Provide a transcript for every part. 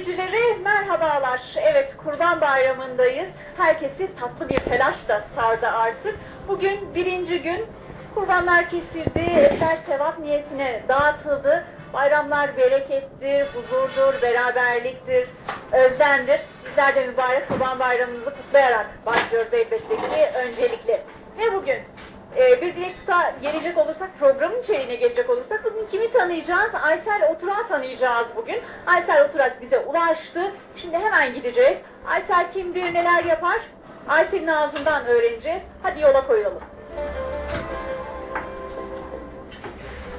izleyicileri merhabalar. Evet Kurban Bayramı'ndayız. Herkesi tatlı bir telaş da sardı artık. Bugün birinci gün kurbanlar kesildi, etler sevap niyetine dağıtıldı. Bayramlar berekettir, huzurdur, beraberliktir, özlemdir. Bizler de mübarek Kurban Bayramımızı kutlayarak başlıyoruz elbette ki öncelikle. Ve bugün ee, bir dilek tuta gelecek olursak, programın içeriğine gelecek olursak bugün kimi tanıyacağız? Aysel Oturak'ı tanıyacağız bugün. Aysel Oturak bize ulaştı. Şimdi hemen gideceğiz. Aysel kimdir, neler yapar? Aysel'in ağzından öğreneceğiz. Hadi yola koyulalım.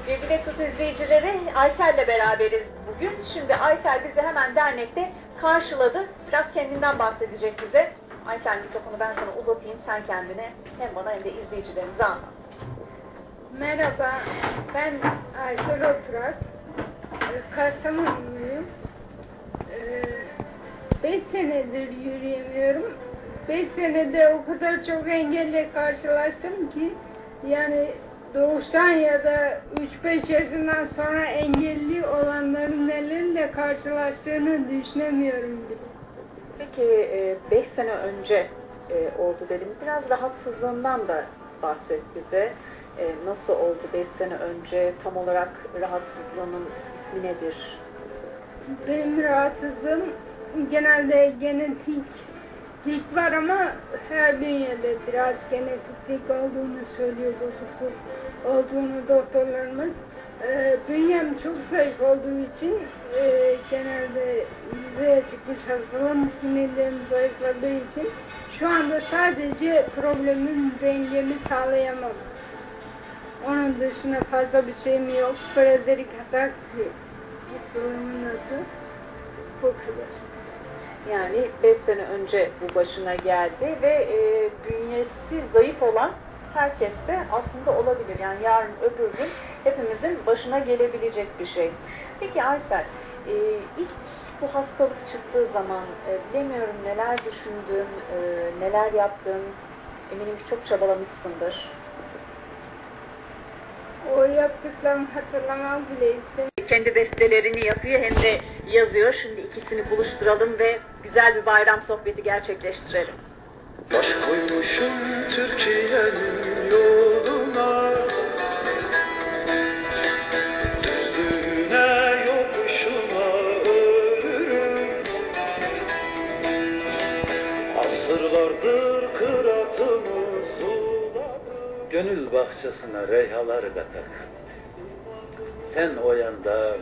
Bir dilek tut izleyicileri Aysel'le beraberiz bugün. Şimdi Aysel bizi hemen dernekte karşıladı. Biraz kendinden bahsedecek bize. Aysel mikrofonu ben sana uzatayım. Sen kendine hem bana hem de izleyicilerimize anlat. Merhaba, ben Aysel Oturak. Ee, Kastamonuluyum. 5 senedir yürüyemiyorum. 5 senede o kadar çok engelle karşılaştım ki yani doğuştan ya da 3-5 yaşından sonra engelli olanların nelerle karşılaştığını düşünemiyorum bile. Peki 5 sene önce e, oldu dedim. Biraz rahatsızlığından da bahset bize. E, Nasıl oldu 5 sene önce? Tam olarak rahatsızlığının ismi nedir? Benim rahatsızlığım genelde genetik dik var ama her bünyede biraz genetiklik olduğunu söylüyor bozukluk olduğunu doktorlarımız. Ee, bünyem çok zayıf olduğu için e, genelde yüzeye çıkmış hastalığım sinirlerim zayıfladığı için şu anda sadece problemim dengemi sağlayamam. Onun dışında fazla bir şeyim yok. Frederick Ataxi hastalığımın adı. Bu kadar. Yani 5 sene önce bu başına geldi ve e, bünyesi zayıf olan herkes de aslında olabilir. Yani yarın öbür gün hepimizin başına gelebilecek bir şey. Peki Aysel, e, ilk bu hastalık çıktığı zaman e, bilemiyorum neler düşündün, e, neler yaptın. Eminim ki çok çabalamışsındır. O yaptıklarımı hatırlamak bile istemiyorum. Kendi bestelerini yapıyor hem de yazıyor. Şimdi ikisini buluşturalım ve güzel bir bayram sohbeti gerçekleştirelim. Baş koymuşum Türkiye'nin Gönül bahçesine reyhalar katak Sen o yanda,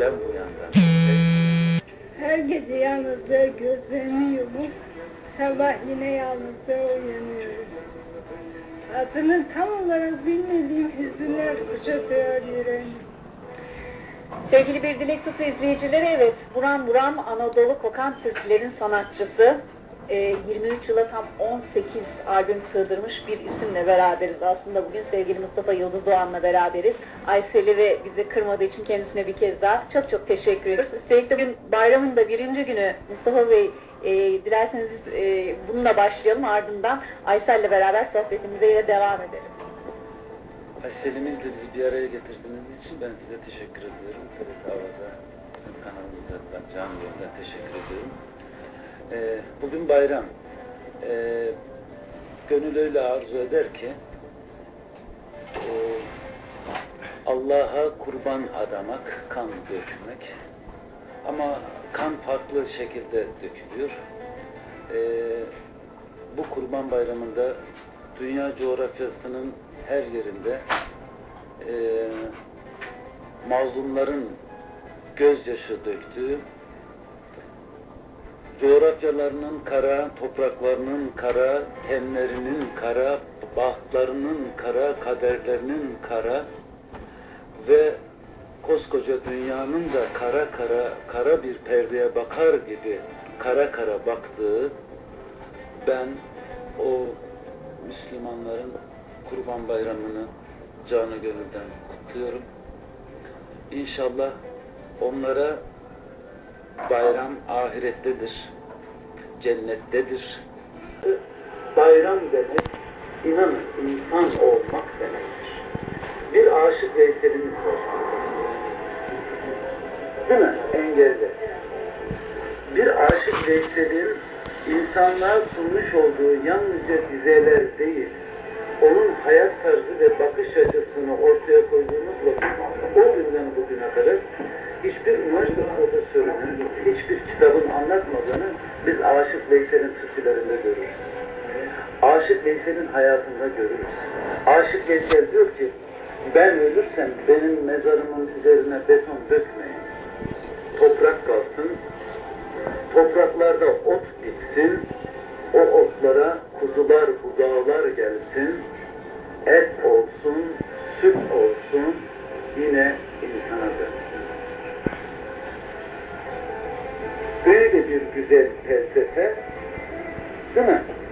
ben bu yanda Her gece yalnızlığa gözlerimi yumup sabah yine yalnızlığa uyanıyorum. Adını tam olarak bilmediğim hüzünler kuşatıyor yüreğimi. Sevgili Bir Dilek Tutu izleyicileri evet buram buram Anadolu kokan Türklerin sanatçısı. Ee, 23 yıla tam 18 albüm sığdırmış bir isimle beraberiz. Aslında bugün sevgili Mustafa Yıldız Doğan'la beraberiz. Aysel'i ve bizi kırmadığı için kendisine bir kez daha çok çok teşekkür ediyoruz. Üstelik de bugün bayramın da birinci günü Mustafa Bey e, dilerseniz e, bununla başlayalım ardından Aysel'le beraber sohbetimize yine devam edelim. Aysel'imizle bizi bir araya getirdiğiniz için ben size teşekkür ediyorum. TRT Avaz'a, bizim kanalımıza, canlı yayında teşekkür ediyorum. Ee, bugün bayram. Ee, gönül öyle arzu eder ki e, Allah'a kurban adamak, kan dökmek. Ama kan farklı şekilde dökülüyor. Ee, bu kurban bayramında dünya coğrafyasının her yerinde e, mazlumların gözyaşı döktüğü, coğrafyalarının kara, topraklarının kara, tenlerinin kara, bahtlarının kara, kaderlerinin kara ve koskoca dünyanın da kara kara, kara bir perdeye bakar gibi kara kara baktığı ben o Müslümanların Kurban Bayramı'nı canı gönülden kutluyorum. İnşallah onlara bayram ahirettedir, cennettedir. Bayram demek, inanın insan olmak demektir. Bir aşık Veysel'imiz var. Değil mi? Engelli. bir aşık Veysel'in insanlığa sunmuş olduğu yalnızca dizeler değil, onun hayat tarzı ve Veysel'in türkülerinde görürüz. Aşık Veysel'in hayatında görürüz. Aşık Veysel diyor ki ben ölürsem benim mezarımın üzerine beton dökmeyin. Toprak kalsın, topraklarda ot bitsin, o otlara kuzular, budağlar gelsin, et olsun,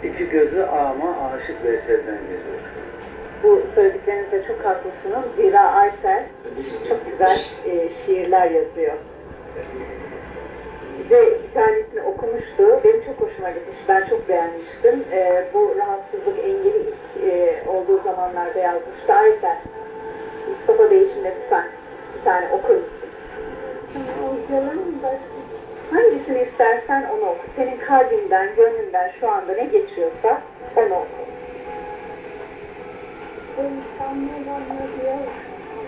İki gözü ama aşık Veysel'den geliyor. Bu söylediklerinizde çok haklısınız. Zira Aysel çok güzel e, şiirler yazıyor. Bize bir tanesini okumuştu. Benim çok hoşuma gitmiş. Ben çok beğenmiştim. E, bu rahatsızlık engeli ilk e, olduğu zamanlarda yazmıştı. Aysel, Mustafa Bey için de lütfen bir tane okur musun? Hangisini istersen onu oku. Senin kalbinden, gönlünden şu anda ne geçiyorsa onu oku.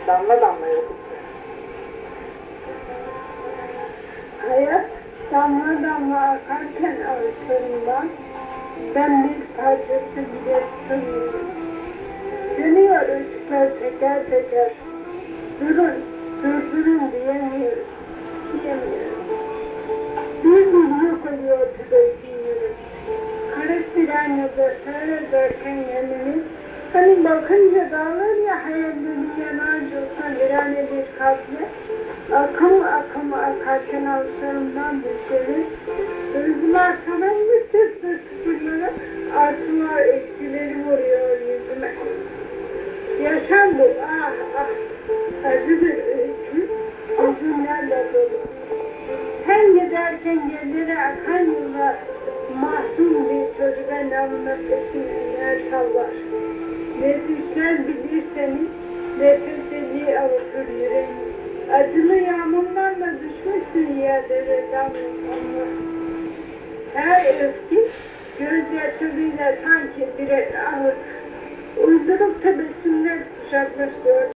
Damla damla oku. Hayat damla damla akarken ağaçlarından ben bir parçası bile tutamıyorum. Sönüyor ışıklar teker teker. Durun, durdurun diyemiyorum. Diyemiyorum. Bir aynada seyrederken kendimi Hani bakınca dağlar ya hayallerim yanar coşan virane bir kalple Akım akım akarken avuçlarımdan düşerim Duygular sana müthişle sıfırlara Artılar eksileri vuruyor yüzüme Yaşam namına peşine yer sallar ne düşler bilirseniz ne teselli avutur yüreğim. Acılı yağmurlarla düşmüşsün yerlere damla Her öfke gözyaşlarıyla sanki birer ağır. Uydurup tebessümler kuşatmıştır.